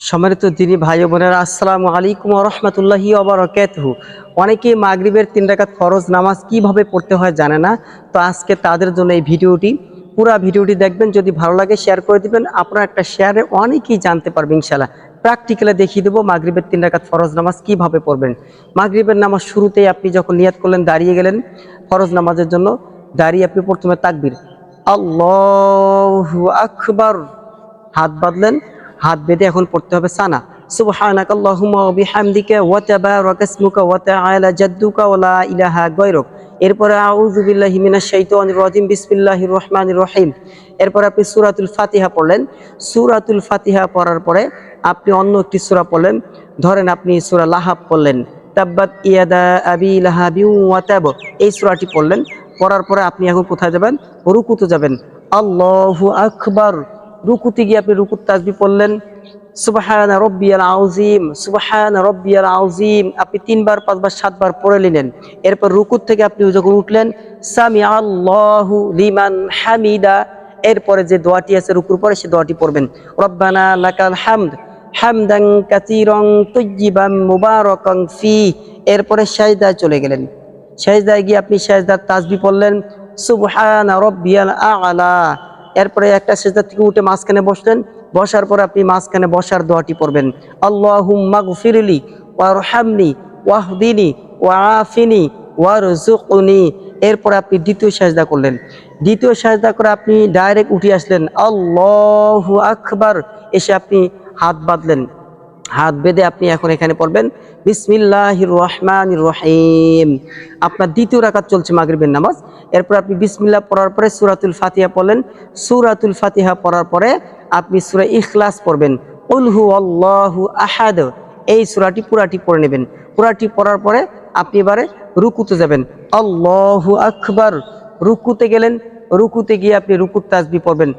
সম্মানিত দিনী ভাই বোনেরা, আসসালামু আলাইকুম রহমতুল্লাহি অবরকাতহু অনেকেই মাগরিবের তিন রাকাত ফরজ নামাজ কীভাবে পড়তে হয় জানে না। তো আজকে তাদের জন্য এই ভিডিওটি, পুরা ভিডিওটি দেখবেন, যদি ভালো লাগে শেয়ার করে দিবেন, আপনার একটা শেয়ারে অনেকেই জানতে পারবে ইনশাল্লাহ প্র্যাকটিক্যালে দেখিয়ে দেবো মাগরিবের তিন রাকাত ফরজ নামাজ কীভাবে পড়বেন। মাগরিবের নামাজ শুরুতেই আপনি যখন নিয়াত করলেন, দাঁড়িয়ে গেলেন ফরজ নামাজের জন্য, দাঁড়িয়ে আপনি প্রথমে তাকবির, আল্লাহু আকবার, হাত বাঁধলেন হাত বেঁধে এখন পড়তে হবে সানা। সুবহানাকা আল্লাহুম্মা ওয়া বিহামদিকা ওয়া তাবারাকা ওয়া তাআলা জাদ্দুকা ওয়া লা ইলাহা গায়রুক। এরপরে আউযু বিল্লাহি মিনাশ শাইতানির রাজিম, বিসমিল্লাহির রহমানির রহিম। এরপরে আপনি সূরাতুল ফাতিহা পড়লেন। সূরাতুল ফাতিহা পড়ার পরে আপনি অন্য একটি সূরা পড়লেন। ধরেন আপনি সূরা লাহাব পড়লেন। তাব্বাত ইয়াদা আবি লাহাবি ওয়া তাব। এই সূরাটি পড়লেন। পড়ার পরে আপনি এখন কোথায় যাবেন? রুকুতে যাবেন। আল্লাহু আকবার। রুকুতে গিয়ে আপনি রুকুত তাজবি পড়লেন। সুবাহান রব্বিয়াল আউজিম সুবাহান রব্বিয়াল আউজিম আপনি তিনবার, পাঁচবার, সাতবার পড়ে নিলেন। এরপর রুকুত থেকে আপনি যখন উঠলেন সামি আল্লাহু লিমান হামিদা, এরপরে যে দোয়াটি আছে রুকুর পরে সে দোয়াটি পড়বেন। রব্বানা লাকাল হামদ, হামদান কাসীরান তাইয়িবান মুবারাকান ফি এরপরে সাজদায় চলে গেলেন। সাজদায় গিয়ে আপনি সাজদার তাসবি পড়লেন সুবহানা রব্বিয়াল আ'লা। এরপরে একটা সেজদা থেকে উঠে মাঝখানে বসলেন। বসার পর আপনি মাঝখানে বসার দোয়াটি পড়বেন। আল্লাহুম্মা গফিরলি ওয়ারহামনি ওয়াআফিনি ওয়ারজুকনি এরপর আপনি দ্বিতীয় সাজদা করলেন। দ্বিতীয় সাজদা করে আপনি ডাইরেক্ট উঠে আসলেন। আল্লাহু আকবার। এসে আপনি হাত বাঁধলেন। হাত বেঁধে আপনি এখন এখানে পড়বেন, বিসমিল্লাহির রহমানির রহিম। আপনার দ্বিতীয় রাকাত চলছে মাগরিবের নামাজ। এরপর আপনি বিসমিল্লাহ পড়ার পরে সূরাতুল ফাতিহা পড়লেন। সুরাতুল ফাতিহা পড়ার পরে আপনি সূরা ইখলাস পড়বেন। উলহু আল্লাহু আহাদ। এই সূরাটি পুরাটি পড়ে নেবেন। পুরাটি পড়ার পরে আপনি এবারে রুকুতে যাবেন। আল্লাহু আকবার। রুকুতে গেলেন। রুকুতে গিয়ে আপনি রুকুত তাজবি পড়বেন।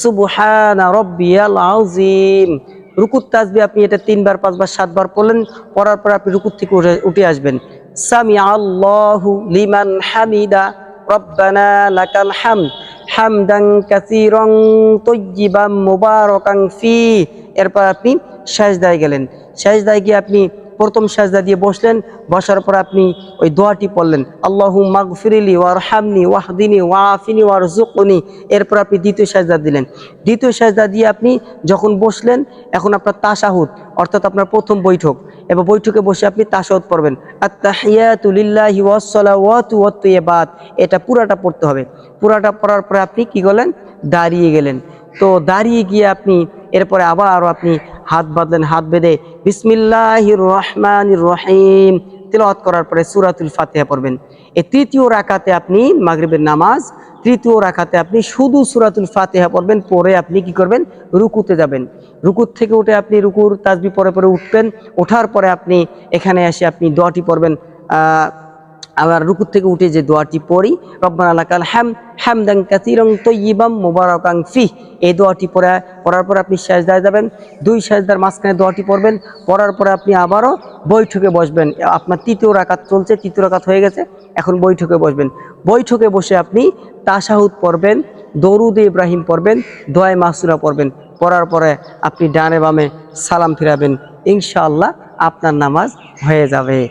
সুবহানা রব্বিয়াল আযীম। রুকুত তাসবি আপনি এটা তিনবার, পাঁচবার, সাতবার পড়লেন, পড়ার পর আপনি রুকুত থেকে উঠে উঠে আসবেন। সামি আল্লাহু লিমান হামিদা, রব্বানা লাকাল হামদ, হামদান কাসীরান তাইয়িবান মুবারাকান ফি। এরপর আপনি সাজদায় গেলেন। সাজদায় গিয়ে আপনি প্রথম সাজদা দিয়ে বসলেন, বসার পর আপনি ওই দোয়াটি পড়লেন আল্লাহু মাগফিরিলি ওয়ারহামনি ওয়াহদিনি ওয়াআফিনি ওয়ারজুকনি এরপর আপনি দ্বিতীয় সাজদা দিলেন। দ্বিতীয় সাজদা দিয়ে আপনি যখন বসলেন, এখন আপনার তাশাহুদ, অর্থাৎ আপনার প্রথম বৈঠক এবার বৈঠকে বসে আপনি তাশাহুদ পড়বেন। আত্তাহিয়াতু লিল্লাহি ওয়াসসালাওয়াতু ওয়াত এটা পুরাটা পড়তে হবে। পুরাটা পড়ার পরে আপনি কি করলেন দাঁড়িয়ে গেলেন। তো দাঁড়িয়ে গিয়ে আপনি, এরপরে আবার আপনি হাত বাঁধলেন, হাত বেঁধে বিসমিল্লাহির রহমানির রহিম। তিলাওয়াত করার পরে সুরাতুল ফাতিহা পড়বেন। এই তৃতীয় রাকাতে আপনি মাগরিবের নামাজ, তৃতীয় রাকাতে আপনি শুধু সুরাতুল ফাতেহা পড়বেন, পরে আপনি কি করবেন? রুকুতে যাবেন। রুকুর থেকে উঠে আপনি রুকুর তাজবি পরে পরে উঠবেন। ওঠার পরে আপনি এখানে এসে আপনি দোয়াটি পড়বেন। আবার রুকুর থেকে উঠে যে দোয়াটি পড়ি, রব্বানা লাকাল হাম, হামদান কাসীরান তাইয়িবাম মুবারাকান ফি এই দোয়াটি পড়া, পড়ার পর আপনি সাজদায় যাবেন, দুই সাজদার মাঝখানে দোয়াটি পড়বেন, পড়ার পরে আপনি আবারও বৈঠকে বসবেন। আপনার তৃতীয় রাকাত চলছে, তৃতীয় রাকাত হয়ে গেছে, এখন বৈঠকে বসবেন। বৈঠকে বসে আপনি তাসাহুদ পড়বেন, দরুদ ইব্রাহিম পড়বেন, দোয়ায় মাসুরা পড়বেন। পড়ার পরে আপনি ডানে বামে সালাম ফিরাবেন। ইনশাআল্লাহ আপনার নামাজ হয়ে যাবে।